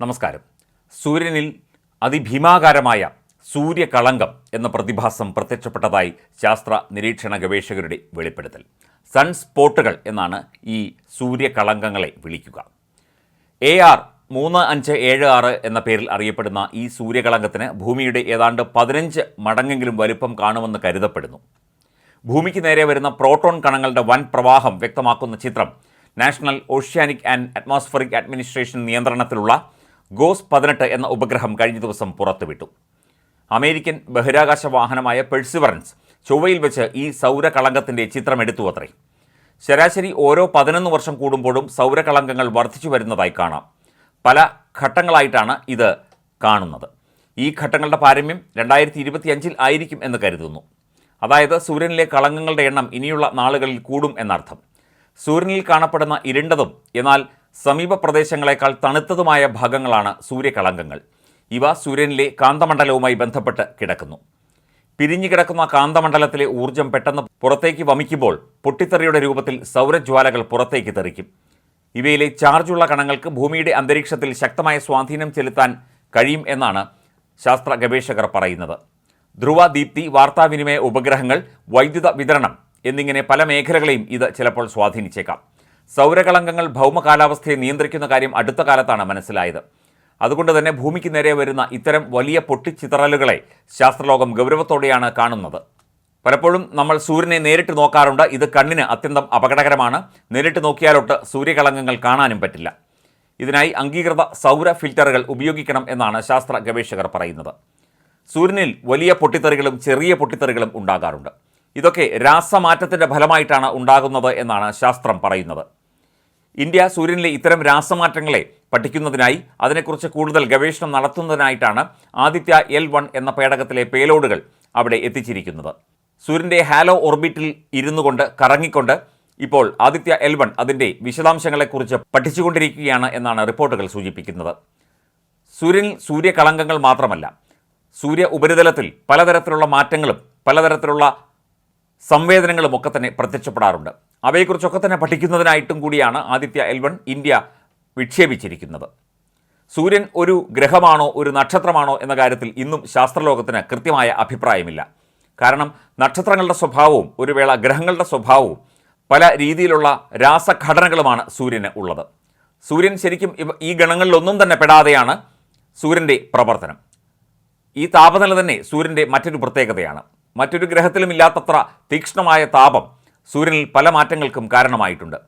നമസ്കാരം. സൂര്യനിൽ അതിഭീമാകാരമായ സൂര്യകളങ്കം എന്ന പ്രതിഭാസം പ്രത്യക്ഷപ്പെട്ടതായി ശാസ്ത്ര നിരീക്ഷണ ഗവേഷകരുടെ വെളിപ്പെടുത്തൽ. സൺസ്പോട്ടുകൾ എന്നാണ് ഈ സൂര്യകളങ്കങ്ങളെ വിളിക്കുക. എ ആർ മൂന്ന് അഞ്ച് ഏഴ് ആറ് എന്ന പേരിൽ അറിയപ്പെടുന്ന ഈ സൂര്യകളങ്കത്തിന് ഭൂമിയുടെ ഏതാണ്ട് പതിനഞ്ച് മടങ്ങെങ്കിലും വലുപ്പം കാണുമെന്ന് കരുതപ്പെടുന്നു. ഭൂമിക്ക് നേരെ വരുന്ന പ്രോട്ടോൺ കണങ്ങളുടെ വൻ പ്രവാഹം വ്യക്തമാക്കുന്ന ചിത്രം national oceanic and atmospheric administration നിയന്ത്രണത്തിലുള്ള ഗോസ് പതിനെട്ട് എന്ന ഉപഗ്രഹം കഴിഞ്ഞ ദിവസം പുറത്തുവിട്ടു. അമേരിക്കൻ ബഹിരാകാശ വാഹനമായ പെഴ്സിവറൻസ് ചൊവ്വയിൽ വെച്ച് ഈ സൗരകളങ്കത്തിന്റെ ചിത്രമെടുത്തു അത്രേ. ശരാശരി ഓരോ പതിനൊന്ന് വർഷം കൂടുമ്പോഴും സൗരകളങ്കങ്ങൾ വർദ്ധിച്ചു വരുന്നതായി കാണാം. പല ഘട്ടങ്ങളായിട്ടാണ് ഇത് കാണുന്നത്. ഈ ഘട്ടങ്ങളുടെ പാരമ്യം രണ്ടായിരത്തി ഇരുപത്തിയഞ്ചിൽ ആയിരിക്കും എന്ന് കരുതുന്നു. അതായത് സൂര്യനിലെ കളങ്കങ്ങളുടെ എണ്ണം ഇനിയുള്ള നാളുകളിൽ കൂടും എന്നർത്ഥം. സൂര്യനിൽ കാണപ്പെടുന്ന ഇരുണ്ടതും എന്നാൽ സമീപ പ്രദേശങ്ങളെക്കാൾ തണുത്തതുമായ ഭാഗങ്ങളാണ് സൂര്യകളങ്കങ്ങൾ. ഇവ സൂര്യനിലെ കാന്തമണ്ഡലവുമായി ബന്ധപ്പെട്ട് കിടക്കുന്നു. പിരിഞ്ഞു കിടക്കുന്ന കാന്തമണ്ഡലത്തിലെ ഊർജം പെട്ടെന്ന് പുറത്തേക്ക് വമിക്കുമ്പോൾ പൊട്ടിത്തെറിയുടെ രൂപത്തിൽ സൗരജ്വാലകൾ പുറത്തേക്ക് തെറിക്കും. ഇവയിലെ ചാർജുള്ള കണങ്ങൾക്ക് ഭൂമിയുടെ അന്തരീക്ഷത്തിൽ ശക്തമായ സ്വാധീനം ചെലുത്താൻ കഴിയും എന്നാണ് ശാസ്ത്ര ഗവേഷകർ പറയുന്നത്. ധ്രുവ ദീപ്തി വാർത്താവിനിമയ ഉപഗ്രഹങ്ങൾ വൈദ്യുത വിതരണം എന്നിങ്ങനെ പല മേഖലകളെയും ഇത് ചിലപ്പോൾ സ്വാധീനിച്ചേക്കാം. സൗരകളങ്കങ്ങൾ ഭൗമ കാലാവസ്ഥയെ നിയന്ത്രിക്കുന്ന കാര്യം അടുത്ത കാലത്താണ് മനസ്സിലായത്. അതുകൊണ്ട് തന്നെ ഭൂമിക്ക് നേരെ വരുന്ന ഇത്തരം വലിയ പൊട്ടിച്ചിതറലുകളെ ശാസ്ത്രലോകം ഗൗരവത്തോടെയാണ് കാണുന്നത്. പലപ്പോഴും നമ്മൾ സൂര്യനെ നേരിട്ട് നോക്കാറുണ്ട്. ഇത് കണ്ണിന് അത്യന്തം അപകടകരമാണ്. നേരിട്ട് നോക്കിയാലൊട്ട് സൂര്യകളങ്കങ്ങൾ കാണാനും പറ്റില്ല. ഇതിനായി അംഗീകൃത സൗര ഫിൽറ്ററുകൾ ഉപയോഗിക്കണം എന്നാണ് ശാസ്ത്ര ഗവേഷകർ പറയുന്നത്. സൂര്യനിൽ വലിയ പൊട്ടിത്തെറികളും ചെറിയ പൊട്ടിത്തെറികളും ഉണ്ടാകാറുണ്ട്. ഇതൊക്കെ രാസമാറ്റത്തിന്റെ ഫലമായിട്ടാണ് ഉണ്ടാകുന്നത് എന്നാണ് ശാസ്ത്രം പറയുന്നത്. ഇന്ത്യ സൂര്യനിലെ ഇത്തരം രാസമാറ്റങ്ങളെ പഠിക്കുന്നതിനായി അതിനെക്കുറിച്ച് കൂടുതൽ ഗവേഷണം നടത്തുന്നതിനായിട്ടാണ് ആദിത്യ എൽ വൺ എന്ന പേടകത്തിലെ പേലോഡുകൾ അവിടെ എത്തിച്ചിരിക്കുന്നത്. സൂര്യന്റെ ഹാലോ ഓർബിറ്റിൽ ഇരുന്നു കൊണ്ട് കറങ്ങിക്കൊണ്ട് ഇപ്പോൾ ആദിത്യ എൽ വൺ അതിന്റെ വിശദാംശങ്ങളെക്കുറിച്ച് പഠിച്ചുകൊണ്ടിരിക്കുകയാണ് എന്നാണ് റിപ്പോർട്ടുകൾ സൂചിപ്പിക്കുന്നത്. സൂര്യനിൽ സൂര്യകളങ്കങ്ങൾ മാത്രമല്ല സൂര്യ ഉപരിതലത്തിൽ പലതരത്തിലുള്ള മാറ്റങ്ങളും പലതരത്തിലുള്ള സംവേദനങ്ങളും ഒക്കെ തന്നെ പ്രത്യക്ഷപ്പെടാറുണ്ട്. അവയെക്കുറിച്ചൊക്കെ തന്നെ പഠിക്കുന്നതിനായിട്ടും കൂടിയാണ് ആദിത്യ എൽവൺ ഇന്ത്യ വിക്ഷേപിച്ചിരിക്കുന്നത്. സൂര്യൻ ഒരു ഗ്രഹമാണോ ഒരു നക്ഷത്രമാണോ എന്ന കാര്യത്തിൽ ഇന്നും ശാസ്ത്രലോകത്തിന് കൃത്യമായ അഭിപ്രായമില്ല. കാരണം നക്ഷത്രങ്ങളുടെ സ്വഭാവവും ഒരു വേള ഗ്രഹങ്ങളുടെ സ്വഭാവവും പല രീതിയിലുള്ള രാസഘടനകളുമാണ് സൂര്യന് ഉള്ളത്. സൂര്യൻ ശരിക്കും ഈ ഗണങ്ങളിലൊന്നും തന്നെ പെടാതെയാണ് സൂര്യന്റെ പ്രവർത്തനം. ഈ താപനില തന്നെ സൂര്യന്റെ മറ്റൊരു പ്രത്യേകതയാണ്. മറ്റൊരു ഗ്രഹത്തിലും ഇല്ലാത്തത്ര തീക്ഷ്ണമായ താപം സൂര്യനിൽ പല മാറ്റങ്ങൾക്കും കാരണമായിട്ടുണ്ട്.